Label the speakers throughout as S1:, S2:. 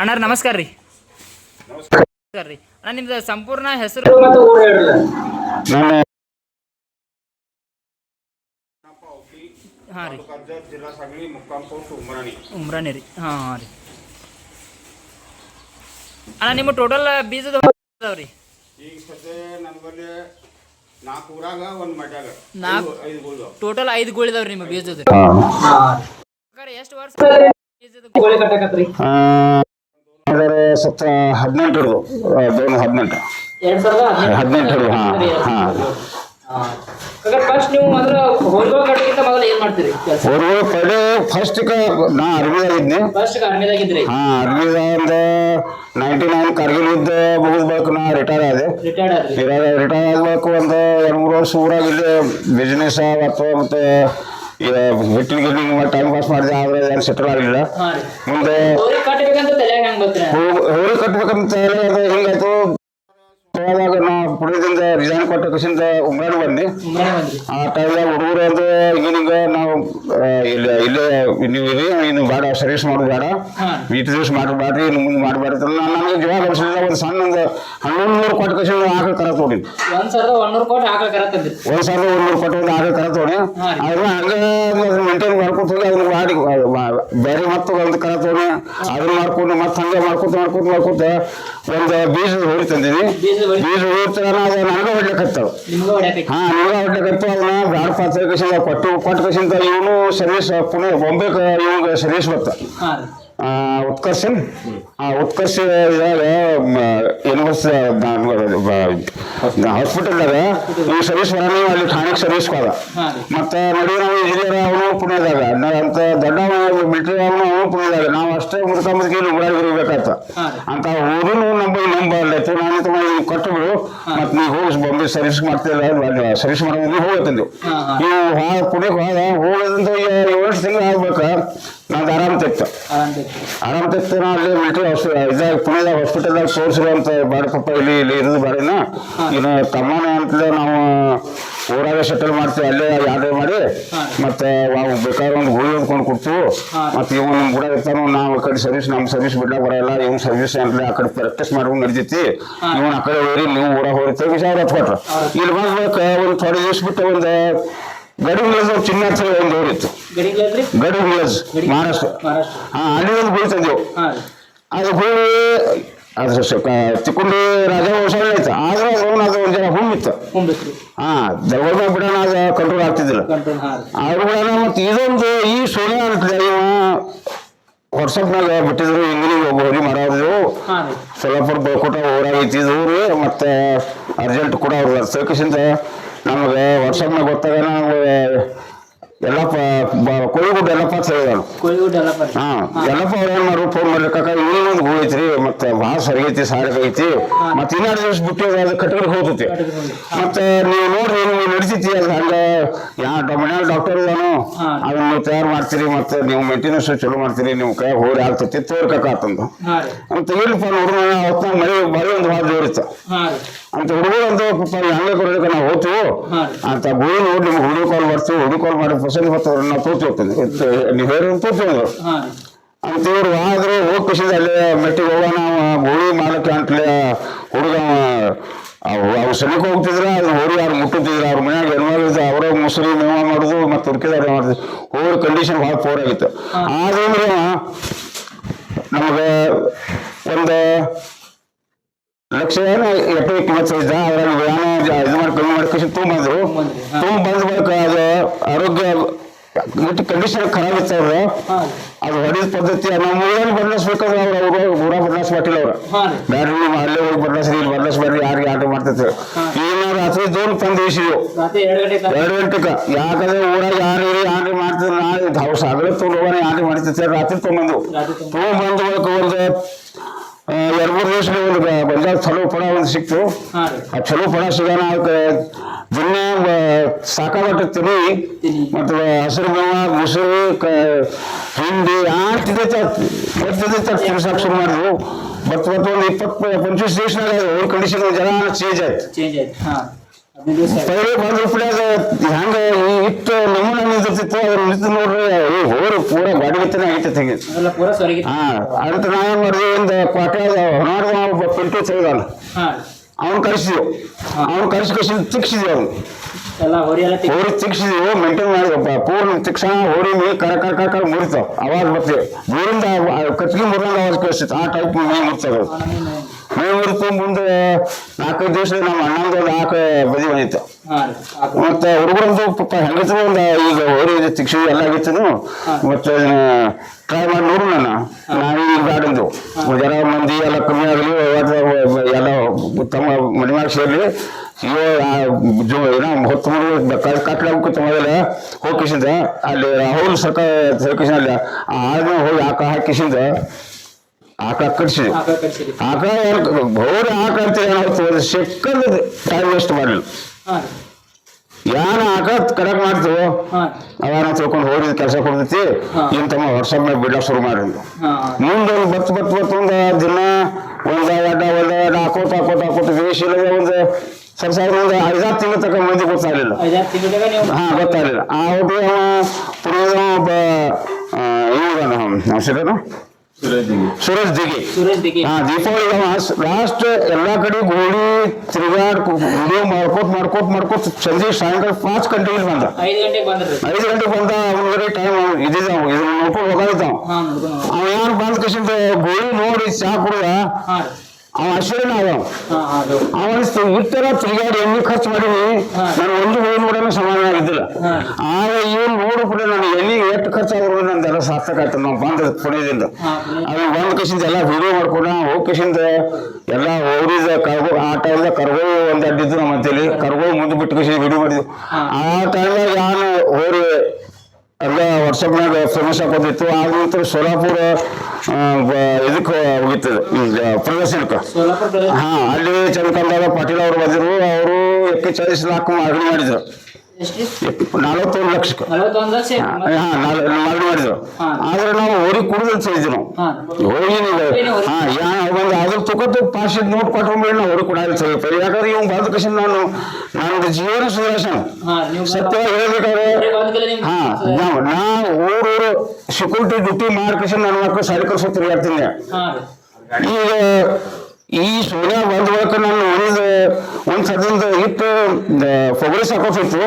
S1: ಅಣ್ಣಾರ ನಮಸ್ಕಾರ ರೀ. ನಮಸ್ಕಾರ ರೀ. ಅಣ್ಣ ನಿಮ್ದು ಸಂಪೂರ್ಣ ಹೆಸರು? ಹಾಂ ರೀ. ಉಮ್ರಾನಿ ಹಾಂ ಹಾಂ ಅಣ್ಣ ನಿಮ್ಮ ಟೋಟಲ್ ಬೀಜದ ಅದಾವ ರೀ
S2: ಈಗ ಸದ್ಯ ನನ್ನ ಬಲ್ಲಿ ನಾಲ್ಕು ಊರಾಗ ಒಂದು ಮಡ್ಯಾಗ.
S1: ನಾಲ್ಕು? ಟೋಟಲ್ ಐದು ನಿಮ್ಮ ಬೀಜದ. ಎಷ್ಟು ವರ್ಷ?
S2: ಸತ್ತ ಹದಿನೆಂಟು ಹಿಡಿದು ದೋನ್ ಹದಿನೆಂಟು. ಹದಿನೆಂಟು. ಹಿಡಿದು ಹಾಂ ಹಾಂ. ಹೊರಗಡೆ ಪಡೆ ಫಸ್ಟ್ ನಾ
S3: ಫಸ್ಟ್ ಆರ್ಮಿದಾಗಿದ್ರಿ
S2: ಹಾಂ ಅರ್ಮಿದ ಒಂದು ನೈಂಟಿ ನೈನ್ ಕಾರ್ಗಿಲ್ ಯುದ್ಧ ಮುಗಿದ ಬಳಿಕ ನಾ ರಿಟೈರ್ ಆದೆ.
S3: ಆದ್ರಿ.
S2: ರಿಟೈರ್ ಆಗ್ಬೇಕು ಒಂದು ಎರಡು ಮೂರು ವರ್ಷ ಊರಾಗ ಇಲ್ಲಿ ಬಿಸ್ನೆಸ್ ಅಥವಾ ಮತ್ತು ಗಿಟ್ಟಿನ ಟೈಮ್ ಪಾಸ್ ಮಾಡಿದೆ ಆದ್ರೆ ಏನು ಸೆಟಲ್ ಆಗಲಿಲ್ಲ. ಮುಂದೆ
S3: ಹೋರಿ
S2: ಕಟ್ಬೇಕಂತ ಹೇಳಿ ಅದು ಹಿಂಗಾಯ್ತು ಅವಾಗ ನಾ ಪುಣ್ಯದಿಂದ ರಿಸೈನ್ ಕೊಟ್ಟ ಕಸಿಂದ ಉಮ್ರಾಣಿ ಬಂದು ಆ ಟೈಮ್ದಾಗ ಹುಡುಗರು ಅಂದ್ರೆ ಹಿಂಗಿನಿಂಗ ನಾವು ಆ, ಇಲ್ಲಿ ಇಲ್ಲೇ ನೀವು ಇರಿ ಇನ್ನು ಬೇಡ ಸರ್ವಿಸ್ ಮಾಡೋದು ಬೇಡ. ಇಟ್ಟು ದಿವಸ ಮಾಡಬೇಡ್ರಿ ಇನ್ನು ಮುಂದೆ ಮಾಡಬೇಡ್ರಿ ನನಗೆ ಜೀವ ಬಡಿಸಲಿಲ್ಲ ಒಂದು ಸಣ್ಣ ಒಂದು ಹನ್ನೊಂದು ನೂರು ಕೊಟ್ಟು ಕಸಿಂದ ಆಕಳ ಕರ ತೋಡಿ.
S3: ಒಂದು ಸಾವಿರದ ಒಂದೂರು ಕೋಟಿ ಆಕಳ ಕರತ್ತಂದ್ರಿ
S2: ಒಂದು ಸಾವಿರದ ಒಂದೂರು ಕೊಟ್ಟು ಒಂದು ಆಕಳ ಕರ ತೋಡಿ. ಅದನ್ನ ಹಂಗೆ ಮೇಂಟೈನ್ ಮಾಡ್ಕೊತ ಹೋಗಿ ಅದನ್ನ ಮಾಡಿ ಬೇರೆ ಮತ್ತೆ ಒಂದು ಕರ ತೋಡಿ. ಅದನ್ನ ಮಾಡ್ಕೊಂಡು ಮತ್ತೆ ಹಂಗೆ ಮಾಡ್ಕೊತ ಮಾಡ್ಕೊತ ಮಾಡ್ಕೊತ ಒಂದು ಬೀಜದ ಹೋರಿ ತಂದೀನಿ
S3: ಬೀಜ
S2: ಬೀಜ ಹೋಗ್ತಾರ ಅದು ನನಗೆ ಹೊಡ್ಲಿಕ್ಕತ್ತವ ಹಾ ನಿಮ್ಗೆ ಹೊಡ್ಲಿಕ್ಕತ್ತು ಅದನ್ನ ಬ್ಯಾಡ ಪಾತ್ರ ಕೊಟ್ಟು ಕೊಟ್ಟ ಇವನು ಸರ್ವಿಸ್ ಪುನಃ ಬೊಂಬೆ ಇವಾಗ ಸರ್ವಿಸ್ ಆ, ಉತ್ಕರ್ಷ ಆ ಉತ್ಕರ್ಷ ಇದಾಗ ಯೂನಿವರ್ಸಿಟಿ ಹಾಸ್ಪಿಟಲ್ದಾಗ ನಾವು ಸರ್ವಿಸ್ ಬರೋಣ ಅಲ್ಲಿ ಠಾಣೆಗೆ ಸರ್ವಿಸ್ ಹೋದ
S3: ರೀ
S2: ಮತ್ತೆ ನಡುವೆ ನಾವು ಇಂಜಿನಿಯರ್ ಅವನು ಪುಣ್ಯದಾಗ. ಅಂತ ದೊಡ್ಡ ಮಿಲಿಟರಿ ಅವನು ಅವನು ಪುಣ್ಯದಾಗ. ನಾವು ಅಷ್ಟೇ ಮುದುಕ ಮುದುಕಿ ಉಡಾಗಿ ಇರ್ಬೇಕಾಯ್ತ
S3: ಹಾ ರೀ
S2: ಅಂತ ಊರು ನಮ್ಮ ನಂಬರ್ಲಾಯ್ತು ನಾನು ತುಂಬ ಕೊಟ್ಟು ಬಿಡು ಮತ್ತೆ ನೀವು ಹೋಗಿ ಬಾಂಬೆ ಸರ್ವಿಸ್ ಮಾಡ್ತಿಲ್ಲ ಸರ್ವಿಸ್ ಮಾಡೋದು ಹೋಗತ್ತಂದು. ನೀವು ಹಾ ಪುಣ್ಯಕ್ಕೆ ಹೋದ ಹೋಗೋದಂತ ಏಳು ತಿಂಗಳು ಆಗ್ಬೇಕ? ನಾನು ಆರಾಮ ತೆಕ್ತ
S3: ಆರಾಮ್
S2: ತೆಗ್ತ ನಾ ಅಲ್ಲಿ ಹಾಸ್ಪಿಟಲ್ ಇದಾಗ ಪುಣೆದಾಗ ಹಾಸ್ಪಿಟಲ್ದಾಗ ತೋರಿಸಿರುವಂತ ಬಾಡ ಪಪ್ಪ ಇಲ್ಲಿ ಇಲ್ಲಿ ಇರೋದು ಬಾಡಿನ. ಇನ್ನು ತಮ್ಮನ ಅಂತಲೇ ನಾವು ಊರಾಗ ಸೆಟಲ್ ಮಾಡ್ತೀವಿ. ಅಲ್ಲೇ ಯಾರೇ ಮಾಡಿ. ಮತ್ತೆ ನಾವು ಬೇಕಾದ್ರೆ ಒಂದು ಗುಳಿ ಹೊಂದ್ಕೊಂಡು ಕೊಡ್ತೀವಿ. ಮತ್ತೆ ಇವ್ ನಮ್ ಕೂಡ ಇರ್ತಾನು. ನಾವು ಆ ಕಡೆ ಸರ್ವಿಸ್ ನಮ್ಮ ಸರ್ವಿಸ್ ಬಿಡ್ಲಾಕ ಬರೋಲ್ಲ. ಇವ್ ಸರ್ವಿಸ್ ಅಂತ ಆ ಕಡೆ ಪ್ರಾಕ್ಟೀಸ್ ಮಾಡ್ಕೊಂಡು ನಡಿತೈತಿ ಇವನ್ ಆ ಕಡೆ ಹೋಗಿ ನೀವು ಊರಾಗ ಹೋಗ್ತೇವೆ ವಿಚಾರ ಕೊಟ್ರ ಇಲ್ಲಿ ಬಂದ್ಬೇಕು ಒಂದು ಥೋಡೆ ದಿವಸ ಬಿಟ್ಟು ಒಂದು ಗಡಿ ಮೇಲೆ ಚಿನ್ನ ಒಂದು ಊರಿತ್ತು. ಗಡಿ ಮಿಲಸ್ ಮಹಾರಾಷ್ಟ್ರ. ಹಾ ಅಲ್ಲಿ ಒಂದು ಗುಳಿ ತಂದೆವು ಅದು. ಹುಳಿ ಅದು ರಾಜ ಹೊಸ ಆಯ್ತು ಆದ್ರೆ ಅದು ಅದು ಒಂದು ಜನ
S3: ಹುಮ್ಮಿತ್ತು
S2: ಹಾ ದರ್ವಾಜ ಬಿಡೋಣ ಅದು ಕಂಟ್ರೋಲ್ ಆಗ್ತಿದ್ದಿಲ್ಲ. ಆದ್ರೂ ಕೂಡ ಮತ್ತೆ ಇದೊಂದು ಈ ಸೋನೆ ಅಂತಿದೆ ಇವ ವಾಟ್ಸಪ್ನಾಗ ಬಿಟ್ಟಿದ್ರು ಹಿಂಗಿನ ಒಬ್ಬ ಹೊರಿ
S3: ಮಾರಾದ್ರು
S2: ಸೊಲ್ಲಾಪುರ ಬೋಕೋಟ ಊರಾಗ ಇದ್ದಿದ್ರು ಮತ್ತೆ ಅರ್ಜೆಂಟ್ ಕೂಡ ಅವ್ರು ಸರ್ಕಸಿಂದ ನಮಗೆ ವಾಟ್ಸಪ್ನಾಗ ಗೊತ್ತಾಗ ನಮ್ಗೆ ಎಲ್ಲಪ್ಪ ಕೋಳಿಗುಡ್ಡ ಎಲ್ಲಪ್ಪ ಅಂತ ಹಾ ಎಲ್ಲಪ್ಪ ಅವ್ರು ಏನ್ ಮಾಡ್ರು ಫೋನ್ ಮಾಡ್ಲಿಕ್ಕ? ಇನ್ನೊಂದು ಹೂ ಐತ್ರಿ ಮತ್ತೆ ಭಾಳ ಸರಿಗೈತಿ ಸಾರಿಗೆ ಐತಿ ಮತ್ತೆ ಇನ್ನೆರಡು ದಿವಸ ಬಿಟ್ಟು ಅದು ಕಟ್ಕೊಂಡು ಹೋಗ್ತೈತಿ. ಮತ್ತೆ ನೀವು ನೋಡ್ರಿ ನೀವು ನಡಿತೈತಿ ಅದು ಹಂಗ ಯಾ ಮನ್ಯಾಗ ಡಾಕ್ಟರ್ ಇದಾನು. ಅದನ್ನ ನೀವು ತಯಾರು ಮಾಡ್ತೀರಿ ಮತ್ತೆ ನೀವು ಮೇಂಟೆನೆನ್ಸ್ ಚಲೋ ಮಾಡ್ತೀರಿ ನೀವು ಕೈ ಹೋರಿ ಆಗ್ತೈತಿ ತೋರ್ಕಕ್ಕ ಆತಂದು.
S3: ಹಾ ರೀ.
S2: ಅಂತ ಫೋನ್ ನೋಡ್ರಿ ಅವತ್ತ ಮಳೆ ಮಳೆ ಒಂದು ಭಾಳ ಜೋರಿತ್ತು. ಅಂತ ಹುಡುಗರು ಅಂತ ಹೆಂಗೆ ಕೊಡ್ಲಿಕ್ಕೆ ನಾವು ಹೋಗ್ತೀವಿ? ಅಂತ ಗುಳಿ ನೋಡಿ ನಿಮ್ಗೆ ಹುಡುಗ ಕಾಲ್ ಬರ್ತೀವಿ ಹುಡುಗ ಕಾಲ್ ಮಾಡಿ ಪಸಂದ್ ಬರ್ತಾರೆ ನಾವು ತೋರ್ತಿ ಹೋಗ್ತೀನಿ ನೀವು ಹೇಳಿ
S3: ರೀ
S2: ಅಂತ ಇವ್ರು ಆದ್ರೆ ಹೋಗಿ ಖುಷಿ ಅಲ್ಲೇ ಮೆಟ್ಟಿಗೆ ಹೋಗೋಣ ಗೋಳಿ ಮಾಡಕ್ಕೆ ಅಂತಲೇ ಹುಡುಗ ಅವ್ರು ಅವು ಸನಿಕ ಹೋಗ್ತಿದ್ರೆ ಅದು ಹೋರಿ ಯಾರು ಮುಟ್ಟುತ್ತಿದ್ರು ಅವ್ರ ಮನ್ಯಾಗ ಹೆಣ್ಮಗಳಿದ್ದ ಅವರ ಮೊಸರಿ ಮೇವ ಮಾಡೋದು ಮತ್ತೆ ತುರ್ಕಿದಾರ ಮಾಡಿದ್ರು ಹೋಗಿ ಕಂಡೀಷನ್ ಭಾಳ ಪೋರ್ ಆಗಿತ್ತು. ಆದ್ರೆ ನಮಗೆ ಒಂದು ಲಕ್ಷ ಏನೋ ಎಪ್ಪ ಕಿಮ್ಮತ್ತು ಇದ್ದ ಅದ್ರಾಗ ಏನೋ ಜ- ಇದು ಮಾಡಿ ಕಮ್ಮಿ ಮಾಡಿ ಖುಷಿ ತುಂಬ
S3: ಬಂದ್ರು.
S2: ತುಂಬ ಬಂದ ಬಳಿಕ ಅದು ಆರೋಗ್ಯ ಕಂಡೀಷನ್ ಖರಾಬ್ ಇತ್ತು ಅವ್ರು
S3: ಹಾ. ರೀ
S2: ಅದು ಹೊಡಿದ ಪದ್ಧತಿ ನಮ್ಮ ಊರಲ್ಲಿ ಬದಲಾಯಿಸ್ಬೇಕಾದ್ರೆ ಅವ್ರು ಅವರು ಊರ ಬದಲಾಯಿಸ್ಬಿಟ್ಟಿಲ್ಲ ಅವ್ರು. ಬ್ಯಾಡ್ರಿ ನೀವು ಅಲ್ಲೇ ಹೋಗಿ ಬದಲಾಯಿಸ್ರಿ ಇಲ್ಲಿ ಬದಲಾಯಿಸ್ಬೇಡ್ರಿ ಯಾರಿಗೆ ಆಟ ಮಾಡ್ತೈತೆ ಈಗ ನಾವು ರಾತ್ರಿ ದೂರ ತಂದು ಇಸಿದೆವು
S3: ರಾತ್ರಿ ಎರಡು
S2: ಗಂಟೆಗೆ ಯಾಕಂದ್ರೆ ಊರಾಗ ಯಾರು ಇರಿ ಆಟ ಮಾಡ್ತಿದ್ರು ನಾಳೆ ನಾವು ಸಾಗರ ತೊಗೊಂಡು ಹೋಗೋಣ ಆಟ ಮಾಡ್ತಿರ್ತಾರೆ ರಾತ್ರಿ ತೊಗೊಂಬಂದು. ತೊಗೊಂಬಂದ. ಒಂದು ಎರಡು ಮೂರು ದಿವಸ ಒಂದು ಬ- ಬಂದಾಗ ಚಲೋ ಫಲ ಒಂದು ಸಿಕ್ತು. ಆ ಚಲೋ ಫಲ ಸಿಗೋಣ ಅದಕ್ಕೆ ದಿನ ಸಾಕಾಗಟ್ಟು
S3: ತಿನ್ನಿ
S2: ಮತ್ತು ಹಸಿರು ಮೇವ ಮೊಸರು ಕ ಹಿಂಡಿ ಆಗ್ತಿದ್ದೈತೆ ಬರ್ತಿದ್ದೈತೆ ತಿರ್ಸಾಕ್ ಶುರು ಮಾಡಿದ್ರು. ಬತ್ ಬತ್ ಒಂದು ಇಪ್ಪತ್ತು ಪಂಚವೀಸ್ ದಿವಸನಾಗ ಓಲ್ಡ್ ಕಂಡೀಷನ್ ಜನ ಚೇಂಜ್ ಆಯ್ತು.
S3: ಚೇಂಜ್ ಆಯ್ತು.
S2: ಪೈಲೆ ಬಂದ್ ರೂಪಾಯಿ ಹೆಂಗ ಇಟ್ಟು ನಮೂನ ನಿಂತಿರ್ತಿತ್ತು ಅದ್ರ ನಿಂತು ನೋಡ್ರಿ ಹೋರಿ ಪೂರ ಗಾಡಿಗಿತ್ತನೇ ಆಗೈತೆ ಹಿಂಗೆ ಹಾ ಅಂತ ನಾವೇನ್ ಮಾಡಿದ್ವಿ ಒಂದು ಕ್ವಾಟ್ಯಾಗ ಒಬ್ಬ ಪಿಂಟು ತೆಗೆದಾನ
S3: ಹಾ.
S2: ಅವ್ನು ಕಳಿಸಿದ್ವು ಅವ್ನು ಕಳಿಸಿ ಕಳಿಸಿ ತಿಕ್ಸಿದ್ವಿ ಅವ್ನು.
S3: ಎಲ್ಲ ಹೊರಿ
S2: ತಿಕ್ಸಿದ್ವಿ ಮೇಂಟೈನ್ ಮಾಡಿದಪ್ಪ ಪೂರ್ಣ ತಿಕ್ಸಣ ಹೋರಿ ಕರ ಕರ ಕರ ಕರ ಮುರಿತಾವ ಅವಾಗ ಬರ್ತೀವಿ ದೂರಿಂದ ಕಟ್ಟಿಗೆ ಮುರಿದಂಗ ಅವಾಗ ಕಳಿಸ್ತಿತ್ತು ಆ ಟೈಪ್ ಮುರ್ತದ ಮೈ ಮುರಿತು ಮುಂದೆ ನಾಲ್ಕೈದು ದಿವಸ ನಮ್ಮ ಅಣ್ಣಂದು ನಾಲ್ಕು ಬದಿ ಬಂದಿತ್ತು. ಮತ್ತೆ ಹುಡುಗರಂದು ಪಾಪ ಹೆಂಗಿತ್ತು ಒಂದು ಈಗ ಹೋರಿ ತಿಕ್ಷಿ ಎಲ್ಲ ಆಗಿತ್ತು. ಮತ್ತೆ ಟ್ರೈ ಮಾಡಿ ನೋಡು ನಾನು ನಾನು ಈಗ ಜನ ಮಂದಿ ಎಲ್ಲ ಕಮ್ಮಿ ಆಗಲಿ ಎಲ್ಲ ತಮ್ಮ ಇವ ಜೋ ಏನೋ ಹೊತ್ತು ಮೂರು ಕಟ್ಲ ಮೊದಲ ಹೋಗಿಸಿಂದ ಅಲ್ಲಿ ರಾಹುಲ್ ಸರ್ಕಾರ ಅಲ್ಲಿ ಆ ಆಳ್ನ ಹೋಗಿ ಆಕ ಹಾಕಿಸಿಂದ ಆಕ ಕಟ್ಸಿದ್ವಿ
S3: ಆಕ ಕಟ್ಸಿರಿ
S2: ಆಕ ಹೋರಿ ಆಕ ಅಂತ ಏನಾಯ್ತು ಟೈಮ್ ವೇಸ್ಟ್ ಮಾಡಲಿಲ್ಲ. ಯಾನ ಆಕ ಕರೆಕ್ಟ್ ಮಾಡ್ತೀವೋ ಅವಾನ ತಿಳ್ಕೊಂಡು ಹೋಗಿ ಕೆಲಸ ಕೊಡ್ತೈತಿ. ಇನ್ ತಮ್ಮ ವರ್ಷ ಬಿಡ್ಲಾಕ್ ಶುರು ಮಾಡಿದ್ರು
S3: ಹಾ.
S2: ಮುಂದೆ ಒಂದು ಬತ್ತು ಬತ್ ಬತ್ ಒಂದು ದಿನ ಒಂದ ಎಡ ಒಂದ ಎಡ ಹಾಕೋತ ಹಾಕೋತ ಹಾಕೋತ ಒಂದು ಸರ್ ಸಾವಿರ ಒಂದು ಐದಾರು ತಿಂಗಳ ತಕ್ಕ ಮಂದಿ ಗೊತ್ತಾಗಲಿಲ್ಲ. ಹಾ ಗೊತ್ತಾಗಲಿಲ್ಲ. ಆ ಪುಣ್ಯದ ಒಬ್ಬ ಇವಾಗ ಹೆಸರೇನು? ಸುರೇಶ್ ದಿಗಿ
S3: ಸುರೇಶ್ ದಿಗಿ
S2: ಹಾ ದೀಪಾವಳಿ ಲಾಸ್ಟ್ ಎಲ್ಲಾ ಕಡೆ ಗೋಳಿ ತಿರುಗಾಡ್ ವಿಡಿಯೋ ಮಾಡ್ಕೋಟ್ ಮಾಡ್ಕೋಟ್ ಮಾಡ್ಕೋಟ್ ಸಂಜೆ ಸಾಯಂಕಾಲ ಪಾಂಚ್ ಗಂಟೆಗೆ ಬಂದ.
S3: ಐದು ಗಂಟೆಗೆ ಬಂದ
S2: ಐದು ಗಂಟೆಗೆ ಬಂದ ಅವನಿಗೆ ಟೈಮ್ ಇದ್ದಿದ್ದ ಇದನ್ನ ನೋಡ್ಕೊಂಡು ಹೋಗಿದ್ದಾವ ಅವ ಏನ್ ಬಂದ ಕಸಿಂದ ಗೋಳಿ ನೋಡಿ ಚಾ ಕುಡ್ದ. ಅವ ಹಸಿರು ಅವ.
S3: ಹಾ ಹಾ ಅದು.
S2: ಅವನಿಸ್ತು ಇತ್ತರ ತಿರುಗಾಡಿ ಎಣ್ಣೆ ಖರ್ಚು
S3: ಮಾಡಿದ್ವಿ.
S2: ನಾನು ಒಂದು ಹೋಗಿ ನೋಡೋಣ ಸಮಾಧಾನ ಆಗಿದ್ದಿಲ್ಲ. ಆಗ ಏನ್ ನೋಡು ಕೂಡ ನಾನು ಎಣ್ಣೆಗೆ ಎಷ್ಟು ಖರ್ಚಾದ್ರು ನಂದೆಲ್ಲ ಸಾರ್ಥಕ ಆಯ್ತು. ನಾವು ಬಂದ ಪುಣ್ಯದಿಂದ ಅದು ಬಂದ ಕಸಿಂದ ಎಲ್ಲ ವಿಡಿಯೋ ಮಾಡ್ಕೊಂಡು ಹೋಗ್ ಕಸಿಂದ ಎಲ್ಲ ಹೋರಿದ ಕರ್ಗೋ ಆ ಟೈಮ್ದಾಗ ಕರ್ಗೋ ಒಂದು ಅಡ್ಡಿದ್ದು ನಮ್ಮ ಅಂತೇಳಿ ಕರ್ಗೋ ಮುಂದೆ ಬಿಟ್ಟು ಕಸಿ ವಿಡಿಯೋ ಮಾಡಿದ್ವಿ. ಆ ಟೈಮ್ದಾಗ ನಾನು ಹೋರಿ ಎಲ್ಲ ವಾಟ್ಸಪ್ನಾಗ ಫೇಮಸ್ ಆಗೋದಿತ್ತು ಆದ ನಂತರ ಸೋಲಾಪುರ ಇದಕ್ಕೆ ಹೋಗಿತ್ತು. ಈಗ ಪ್ರದರ್ಶನಕ್ಕೆ. ಹಾ ಅಲ್ಲಿ ಚಂದ್ರಕಾಂತ ಪಾಟೀಲ್ ಅವರು ಬಂದಿದ್ರು. ಅವರು ಎಪ್ಪತ್ತೈದು ಲಾಕ್ ಅಗ್ನಿ ಮಾಡಿದ್ರು. ನಲವತ್ತೊಂದು ಲಕ್ಷಕ್ಕೆ.
S3: ನಲವತ್ತೊಂದು ಲಕ್ಷ
S2: ಮಾಡಿದ್ರು. ಆದ್ರೆ ನಾವು ಹೋರಿ ಕುಡಿದು ಸೇರಿದ್ರು. ನಾವು
S3: ಹಾ
S2: ಯಾ ಒಂದು ಅದ್ರ ತಗೊತು ಪಾಸ್ ನೋಟ್ ಕೊಟ್ಕೊಂಡ್ಬಿಡಿ ನಾವು ಹೊರಗೆ ಕೊಡಾలి ಸೇರಿ ಯಾಕಂದ್ರೆ ಇವ್ ಬಂದ ಕೃಷಿ ನಾನು ನಾನು ಜೀವನ ಸುಧಾರಿಸೋಣ ಸತ್ಯ ಹೇಳ್ಬೇಕಾದ್ರೆ ಹಾ ನಾವು ನಾ ಊರೂರು ಸೆಕ್ಯೂರಿಟಿ ಡ್ಯೂಟಿ ಮಾಡ್ಕೇಸಿ ನನ್ನ ಮಕ್ಕಳು ಸಾಲಿ ಕಳ್ಸೋ ತಿರುಗಾಡ್ತೀನಿ ಈಗ ಈ ಸೂರ್ಯ ಬಂದ ಬಳಿಕ ನಾನು ಒಂದ್ ಒಂದ್ ಸದ್ಯದ ಇಟ್ಟು ಫೊಗರಿ ಸಾಕೋತಿತ್ತು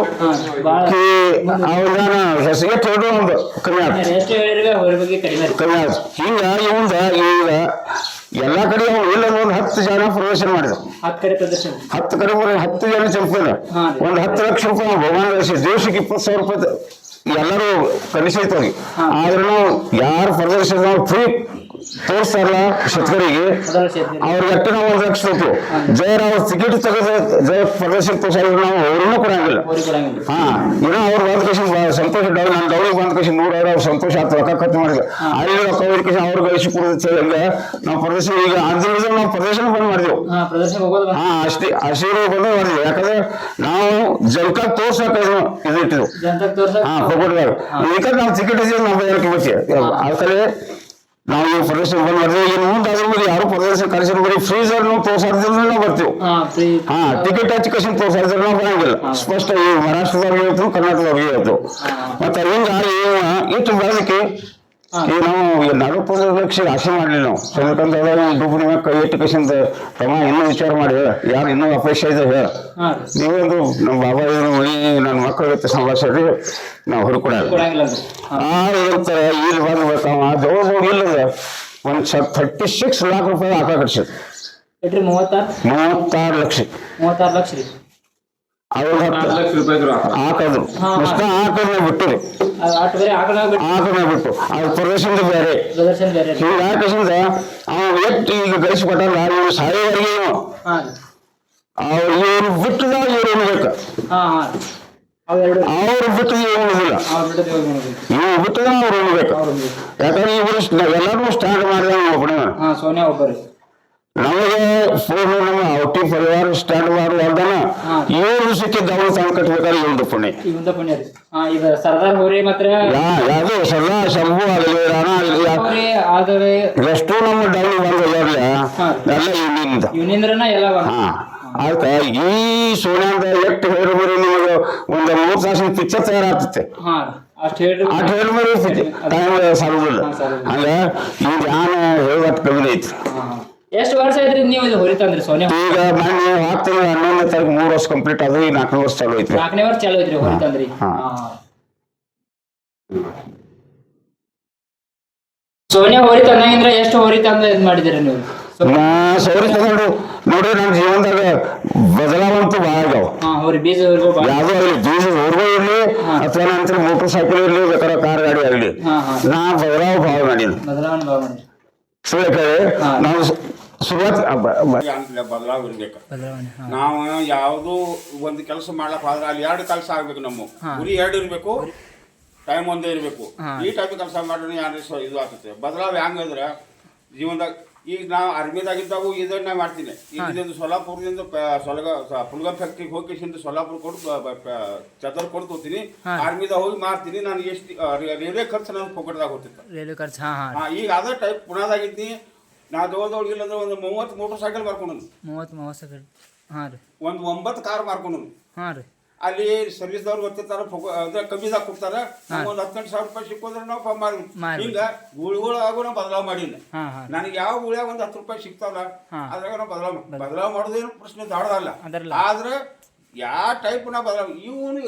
S2: ಹೆಸರಿಗೆ ತೋಡು ಒಂದು ಕಮ್ಮಿ ಆಯ್ತು ಕಮ್ಮಿ ಆಯ್ತು ಹಿಂಗ ಇವಂದ ಈಗ ಎಲ್ಲಾ ಕಡೆ ಅವ್ನು ಇಲ್ಲ ಒಂದು ಹತ್ತು ಜನ ಪ್ರದರ್ಶನ ಮಾಡಿದ
S3: ಹತ್ತು ಕಡೆ ಪ್ರದರ್ಶನ
S2: ಹತ್ತು ಜನ
S3: ಚಂಪಿದ.
S2: ಒಂದು ಹತ್ತು ಲಕ್ಷ ರೂಪಾಯಿ ಭಗವಾನ್ ದೇಶಕ್ಕೆ ಇಪ್ಪತ್ತು ಸಾವಿರ ರೂಪಾಯಿ ಎಲ್ಲರೂ
S3: ಕಲಿಸಿ
S2: ಆದ್ರೂ ಯಾರು ಪ್ರದರ್ಶನ ಫ್ರೀ ತೋರಿಸ್ತಾರಲ್ಲ ಶತಕರಿಗೆ ಅವ್ರಿಗೆ ಅಟ್ಟು ನಾವು ಒಂದು ಜಯರಾವ್ ಟಿಕೆಟ್ ತೆಗೆದ ಜಯ ಪ್ರದರ್ಶನ ತೋರಿಸಿದ್ರೆ ನಾವು ಅವ್ರನ್ನೂ ಕೊಡಂಗಿಲ್ಲ ಹಾ ಏನೋ ಅವ್ರ ಬಂದ ಕೃಷಿ ಸಂತೋಷ ಡೌನ್ ನನ್ನ ಡೌನಿಗೆ ಬಂದ ಕೃಷಿ ನೂರ ಅವ್ರು ಸಂತೋಷ ಆಯ್ತು ರೊಕ್ಕ ಖರ್ಚು ಮಾಡಿದ್ರು. ಅಲ್ಲಿ ರೊಕ್ಕ ಹೋಗಿ ಅವ್ರ ಗಳಿಸಿ ಕೊಡುತ್ತೆ ಹಂಗೆ ನಾವು ಪ್ರದರ್ಶನ ಈಗ ಅಂದಿನ ನಾವು ಪ್ರದರ್ಶನ ಬಂದ್ ಮಾಡಿದೆವು.
S3: ಹಾ
S2: ಅಷ್ಟೇ ಅಶೀರು ಬಂದು ಮಾಡಿದ್ವಿ. ಯಾಕಂದ್ರೆ ನಾವು ಜನಕ ತೋರ್ಸಕ ಇದು ಇಟ್ಟಿದ್ವು. ಹಾ ಕೊಬ್ಬರಿದಾಗ ಇದಕ್ಕೆ ನಾವು ಟಿಕೆಟ್ ಇದ್ದೀವಿ ನಮ್ಮ ಅದಕ್ಕೆ ಅದಕ್ಕೆ ನಾವು ಪ್ರದರ್ಶನ ಬಂದ್ ಬರ್ತೇವೆ ಈಗ ಮುಂದೆ ಅದ್ರ ಮೇಲೆ ಯಾರು ಪ್ರದರ್ಶನ ಕರೆಸಿದ್ರು ಬರೀ ಫ್ರೀಸರ್ ನಾವು ತೋರ್ಸಾಡ್ದಿಲ್ಲ ನಾವು ಬರ್ತೀವಿ.
S3: ಹಾ
S2: ಟಿಕೆಟ್ ಹಚ್ಕೇಶನ್ ತೋರ್ಸಾಡಿದ್ರೆ ನಾವು ಬರಂಗಿಲ್ಲ. ಸ್ಪಷ್ಟ ಮಹಾರಾಷ್ಟ್ರದವ್ರಿಗೆ ಹೇಳ್ತು ಕರ್ನಾಟಕದವ್ರಿಗೆ ಹೇಳ್ತು ಮತ್ತೆ ಹಿಂಗ ಇಷ್ಟು ಬೆಳೆದಕ್ಕೆ ಈಗ ನಾವು ನಲವತ್ತೊಂದು ಆಸೆ ಮಾಡಲಿ ನಾವು. ಚಂದ್ರಕಾಂತ ಕೈ ಇಟ್ಟು ಕಸಿಂದ ತಮ್ಮ ಇನ್ನೂ ವಿಚಾರ ಮಾಡಿ ಯಾರು ಇನ್ನೂ ಅಪೇಕ್ಷೆ ಇದೆ ಹೇಳ. ನೀವೊಂದು ನಮ್ಮ ಬಾಬಾ ಏನು ಮನಿ ನನ್ನ ಮಕ್ಕಳ ಜೊತೆ ಸಂಭಾಷಣೆ ನಾವು
S3: ಹುಡುಕೊಡಲ್ಲ
S2: ಆ ಇರ್ತಾರೆ ಇಲ್ಲಿ ಬಂದ್ಬೇಕವ ದೊಡ್ಡ ಇಲ್ಲದ ಒಂದು ಥರ್ಟಿ ಸಿಕ್ಸ್ ಲಾಕ್ ರೂಪಾಯಿ ಹಾಕ
S3: ಮೂವತ್ತಾರು
S2: ಲಕ್ಷ.
S3: ಮೂವತ್ತಾರು ಲಕ್ಷ ರೀ.
S2: ಅವ್ರ ಹತ್ತು ಹಾಕದ್ರು
S3: ಹಾ, ಹಾ.
S2: ಅಷ್ಟ ಹಾಕದ್ನ ಬಿಟ್ಟು.
S3: ಬೇರೆ ಬಿಟ್ಟು.
S2: ಅದು
S3: ಪ್ರದರ್ಶನ
S2: ಎಷ್ಟು ಈಗ ಇವ್ರು ಸಾಯೋವರೆಗೆ ಅವ್ರು ಉಣ್ಬೇಕು ಅವ್ರು ಬಿಟ್ಟದ ಉಳಿದಿಲ್ಲ ಬಿಟ್ಟದ ಅವ್ರು ಉಣ್ಬೇಕು ಯಾಕಂದ್ರೆ ಇವರು ಎಲ್ಲರೂ ಸ್ಟಾರ್ಟ್ ಮಾಡಿದ ಒಬ್ಬನೇ
S3: ಹಾ ಸೋನಿಯಾ ಒಬ್ಬರು.
S2: ನಮಗೆ ಫೋನ್ ನಮ್ಮ ಔಟಿ ಪರಿವಾರ ಸ್ಟಾರ್ಟ್ ಮಾಡುವಾಗನ
S3: ಏಳು
S2: ಇವ್ರು ಸಿಕ್ಕಿದ್ದ ತಾಣ ಕಟ್ಟಬೇಕಾದ್ರೆ ಕಟ್ಬೇಕಾದ್ರೆ ಪುಣೆ
S3: ಇವಂದ ಪುಣ್ಯ. ರೀ ಹಾ ಇದು ಸರ್ದಾರ್ ಹೋರಿ ಮಾತ್ರ
S2: ಯಾ ಯಾವುದು? ಸದಾ ಶಂಭು ಆಗಲಿ ರಾಣ ಆಗಲಿ
S3: ಆದರೆ
S2: ಎಷ್ಟು ನಮ್ಮ ಡೌನ್ ಬಂದಿಲ್ಲ. ಎಲ್ಲ ಇವ್ನಿಂದ
S3: ಇವನಿಂದ್ರನ ಎಲ್ಲ
S2: ಹಾ. ಆಯ್ತಾ ಈ ಸೋನ್ಯಾಂದ ಎಷ್ಟು ಹೇಳಿ ಬರೀ ನಿಮಗೆ ಒಂದು ಮೂರು ತಾಸಿನ ಪಿಕ್ಚರ್ ತಯಾರಾಗ್ತೈತೆ
S3: ಅಷ್ಟು ಹೇಳ್ರಿ
S2: ಅಷ್ಟು ಹೇಳಿ ಬರೀ ಇರ್ತೈತಿ ಟೈಮ್ ಸಾಲುದಿಲ್ಲ. ಹಂಗ ಈಗ ಯಾನ ಹೇಳೋದು ಕಮ್ಮಿ ಐತಿ.
S3: ಎಷ್ಟು ವರ್ಷ ಐತ್ರಿ ನೀವು ಇಲ್ಲಿ ಹೊರಿತಂದ್ರಿ ಸೋನಿಯಾ
S2: ಈಗ ಮೊನ್ನೆ ಹಾಕ್ತೀನಿ ಹನ್ನೊಂದನೇ ತಾರೀಕು ಮೂರು ವರ್ಷ ಕಂಪ್ಲೀಟ್ ಅದು ಈ ನಾಲ್ಕನೇ ವರ್ಷ ಚಾಲು ಐತ್ರಿ.
S3: ನಾಲ್ಕನೇ ವರ್ಷ ಚಾಲು ಐತ್ರಿ ಹೊರಿತಂದ್ರಿ
S2: ಹಾ.
S3: ಸೋನಿಯಾ ಹೋರಿ ತಂದಂಗಿಂದ್ರ ಎಷ್ಟು ಹೋರಿ ತಂದ ಇದ್ ಮಾಡಿದಿರಿ ನೀವು?
S2: ನಾ ಸೌರಿ ತಗೊಂಡು ನೋಡಿ ನನ್ನ ಜೀವನದಾಗ ಬದಲಾವಂತೂ ಭಾಳ ಆಗ್ಯಾವ.
S3: ಹಾ ಹೋರಿ ಬೀಜ ಹೋರಿಗಳು ಬಾಳ.
S2: ಯಾವುದೋ ಆಗಲಿ ಬೀಜ ಊರ್ಗೂ ಇರಲಿ ಅಥವಾ ನಂತರ ಮೋಟರ್ ಸೈಕಲ್ ಇರಲಿ ಬೇಕಾದ್ರೆ ಕಾರ್ ಗಾಡಿ ಆಗ್ಲಿ.
S3: ಹಾ ಹಾ.
S2: ನಾ ಬದಲಾವ ಭಾಳ ಮಾಡೀನಿ.
S3: ಬದಲಾವಣೆ ಬಾಳ ಮಾಡಿರಿ.
S2: ಸುಳ್ಳು ಕೇಳಿ
S3: ಹಾ.
S2: ನಾವು
S4: ಇರ್ಬೇಕು.
S3: ಬದಲಾವಣೆ
S4: ನಾವು ಯಾವುದು ಒಂದು ಕೆಲಸ ಮಾಡ್ಲಕ್ ಆದ್ರೆ ಅಲ್ಲಿ ಎರಡು ಕೆಲಸ ಆಗ್ಬೇಕು ನಮ್ಮ. ಗುರಿ ಎರಡು ಇರ್ಬೇಕು ಟೈಮ್ ಒಂದೇ ಇರ್ಬೇಕು. ಈ ಟೈಪ್ ಕೆಲಸ ಮಾಡಿದ್ರೆ ಯಾರು ಇದು ಆಗ್ತದೆ. ಬದಲಾವ್ ಹೆಂಗಂದ್ರೆ ಜೀವನದಾಗ ಈಗ ನಾವು ಅರ್ಮಿದಾಗಿದ್ದಾಗೂ ಇದನ್ನ ಮಾಡ್ತೀನಿ. ಈಗ ಇದೊಂದು ಸೊಲ್ಲಾಪುರದಿಂದ ಸೊಲಗ ಪುಲ್ಗ ಫ್ಯಾಕ್ಟ್ರಿಗೆ ಹೋಗಿ ಕಿಶಿಂದ ಸೊಲ್ಲಾಪುರ ಕೊಟ್ಟು ಚದರ್ ಕೊಟ್ಟು ಹೋಗ್ತೀನಿ. ಆರ್ಮಿದಾಗ ಹೋಗಿ ಮಾರ್ತೀನಿ. ನಾನು ಎಷ್ಟು ರೈಲ್ವೆ ಖರ್ಚು ನಾನು ಪೊಕಟ್ದಾಗ ಹೋಗ್ತಿತ್ತು.
S1: ರೈಲ್ವೆ ಖರ್ಚು ಹಾ ಹಾ.
S4: ಹಾ ಈಗ ಅದೇ ಟೈಪ್ ಪುಣಾದಾಗಿದ್ನಿ ನಾ ದೋದೊಳಗೆ ಇಲ್ಲಂದ್ರೆ ಒಂದು ಮೂವತ್ತು ಮೋಟರ್ ಸೈಕಲ್ ಮಾರ್ಕೊಂಡು
S1: ಮೂವತ್ತು ಮೂವತ್ತು ಹಾಂ ರೀ.
S4: ಒಂದು ಒಂಬತ್ತು ಕಾರ್ ಮಾರ್ಕೊಂಡು
S1: ಹಾಂ ರೀ.
S4: ಅಲ್ಲಿ ಸರ್ವಿಸ್ದವ್ರು ಅದ್ರ ಕಮ್ಮಿದಾಗ ಕೊಡ್ತಾರ. ಒಂದು ಹತ್ತು ಸಾವಿರ ರೂಪಾಯಿ ಸಿಕ್ಕೋದ್ರೆ ನಾವು ಮಾರಿ. ಹಿಂಗ ಗುಳಿಗಳು ಆಗೋ ನಾವು ಬದಲಾವ್ ಮಾಡಿಲ್ಲ. ನನಗೆ ಯಾವ ಗುಳಿಯಾಗ ಒಂದು ಹತ್ತು ರೂಪಾಯಿ ಸಿಗ್ತಾವಲ್ಲ. ಅದ್ರಾಗ ನಾವು ಬದಲಾವ್ ಬದಲಾವ್. ಮಾಡೋದೇನು ಪ್ರಶ್ನೆ ದಾಡದಲ್ಲ. ಆದ್ರೆ ಯಾವ ಟೈಪ್ ನಾ ಬದಲಾವ್ ಇವನು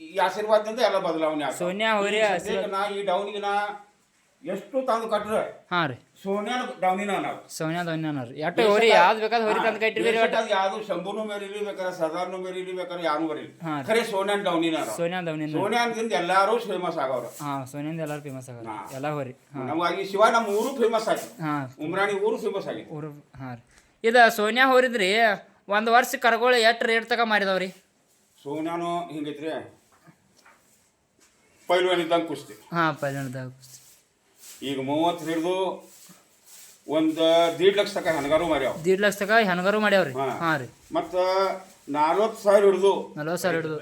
S4: ಈ ಆಶೀರ್ವಾದದಿಂದ ಎಲ್ಲ ಬದಲಾವಣೆ ನಾ ಈ ಡೌನಿಗೆ ನಾ ಎಷ್ಟು ತಂದು ಕಟ್ರೆ?
S1: ಹಾಂ ರೀ.
S4: ಸೋನ್ಯಾನ ಡೌನಿನ ನಾವು
S1: ಸೋನ್ಯಾ ಧೋನ್ಯಾನ ರೀ. ಎಷ್ಟು ಹೋರಿ ಯಾವ್ದು ಬೇಕಾದ್ರೆ ಹೋರಿ ತಂದು ಕಟ್ಟಿರಿ ಬೇರೆ ಒಟ್ಟು.
S4: ಯಾವ್ದು ಶಂಭುನು ಮೇರಿಲಿ ಬೇಕಾದ್ರೆ ಸದಾರ್ನು ಮೇರಿಲಿ ಬೇಕಾದ್ರೆ ಯಾರು ಬರೀಲಿ
S1: ಹಾಂ
S4: ಖರೆ ಸೋನ್ಯಾನ್ ಡೌನಿನ ಸೋನಿಯಾ
S1: ಸೋನ್ಯಾ ಧೋನಿ
S4: ಸೋನ್ಯಾನ್ದಿಂದ ಎಲ್ಲಾರು ಫೇಮಸ್ ಆಗವ್ರು.
S1: ಹಾಂ ಸೋನ್ಯಿಂದ ಎಲ್ಲರೂ ಫೇಮಸ್ ಆಗ. ಎಲ್ಲ ಹೋರಿ. ಹಾಂ.
S4: ನಮಗಾಗಿ ಶಿವ ನಮ್ಮ ಊರು ಫೇಮಸ್ ಆಗಿ.
S1: ಹಾಂ.
S4: ಉಮ್ರಾಣಿ ಊರು ಫೇಮಸ್ ಆಗಿ.
S1: ಊರು ಹಾಂ ರೀ. ಇದು ಸೋನಿಯಾ ಹೋರಿದ್ರಿ ಒಂದು ವರ್ಷ ಕರ್ಗೋಳು ಎಷ್ಟು ರೇಟ್ ತಗ ಮಾರಿದವ್ರಿ
S4: ಸೋನ್ಯಾನು ಹಿಂಗೈತ್ರಿ? ಪೈಲ್ವಾನ್ ಇದ್ದಂಗೆ ಕುಸ್ತಿ.
S1: ಹಾಂ ಪೈಲನ್ದಾಗ
S4: ಈಗ ಮೂವತ್ತು ಹಿಡಿದು ಒಂದು ದೀಡ್ ಲಕ್ಷ ತಕ ಹಣಗಾರು ಮಾರ್ಯಾವ
S1: ದೀಡ್ ಲಕ್ಷ ತಕ ಹೆಣ್ಗಾರು ಮಾಡ್ಯಾವ್ರಿ.
S4: ಹಾ.
S1: ಹಾಂ ರೀ.
S4: ಮತ್ತ ನಲ್ವತ್ತು ಸಾವಿರ ಹಿಡಿದು
S1: ನಲ್ವತ್ತು ಸಾವಿರ ಹಿಡಿದು.